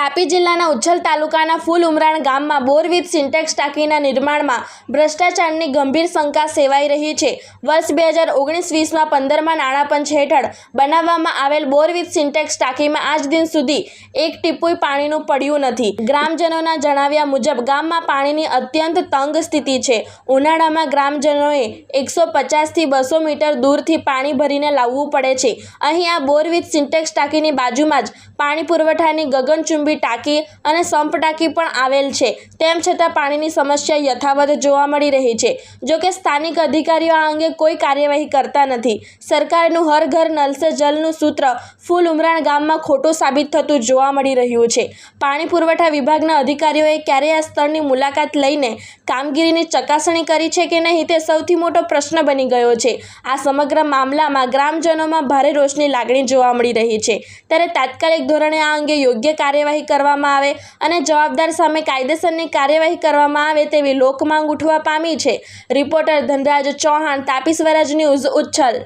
તાપી જિલ્લાના ઉચ્છલ તાલુકાના ફૂલ ઉમરાણ ગામમાં બોર સિન્ટેક્સ ટાંકીના નિર્માણમાં ભ્રષ્ટાચારની ગંભીર શંકા સેવાઈ રહી છે. વર્ષ બે હજાર ઓગણીસ વીસમાં પંદરમાં નાણાપંચ હેઠળ બનાવવામાં આવેલ બોર સિન્ટેક્સ ટાંકીમાં આજ દિન સુધી એક ટીપુય પાણીનું પડ્યું નથી. ગ્રામજનોના જણાવ્યા મુજબ, ગામમાં પાણીની અત્યંત તંગ સ્થિતિ છે. ઉનાળામાં ગ્રામજનોએ એકસો પચાસથી બસો મીટર દૂરથી પાણી ભરીને લાવવું પડે છે. અહીં આ બોર સિન્ટેક્સ ટાંકીની બાજુમાં જ પાણી પુરવઠાની ગગનચુંબી ટાંકી અને સંપ ટાંકી પણ આવેલ છે. તેમ છતાં પાણીની સમસ્યા યથાવત જોવા મળી રહી છે. જોકે સ્થાનિક અધિકારીઓ આ અંગે કોઈ કાર્યવાહી કરતા નથી. સરકારનું હર ઘર નલ જલનું સૂત્ર ફૂલ ઉમરાણ ગામમાં ખોટું સાબિત થતું જોવા મળી રહ્યું છે. પાણી પુરવઠા વિભાગના અધિકારીઓએ ક્યારેય આ સ્થળની મુલાકાત લઈને કામગીરીની ચકાસણી કરી છે કે નહીં તે સૌથી મોટો પ્રશ્ન બની ગયો છે. આ સમગ્ર મામલામાં ગ્રામજનોમાં ભારે રોષની લાગણી જોવા મળી રહી છે. ત્યારે તાત્કાલિક ધોરણે આ અંગે યોગ્ય કાર્યવાહી કરવામાં આવે અને જવાબદાર સામે કાયદેસરની કાર્યવાહી કરવામાં આવે તેવી લોકમાંગ ઉઠવા પામી છે. Reporter Dhanraj Chauhan, Tapi Swaraj news Uchchhal.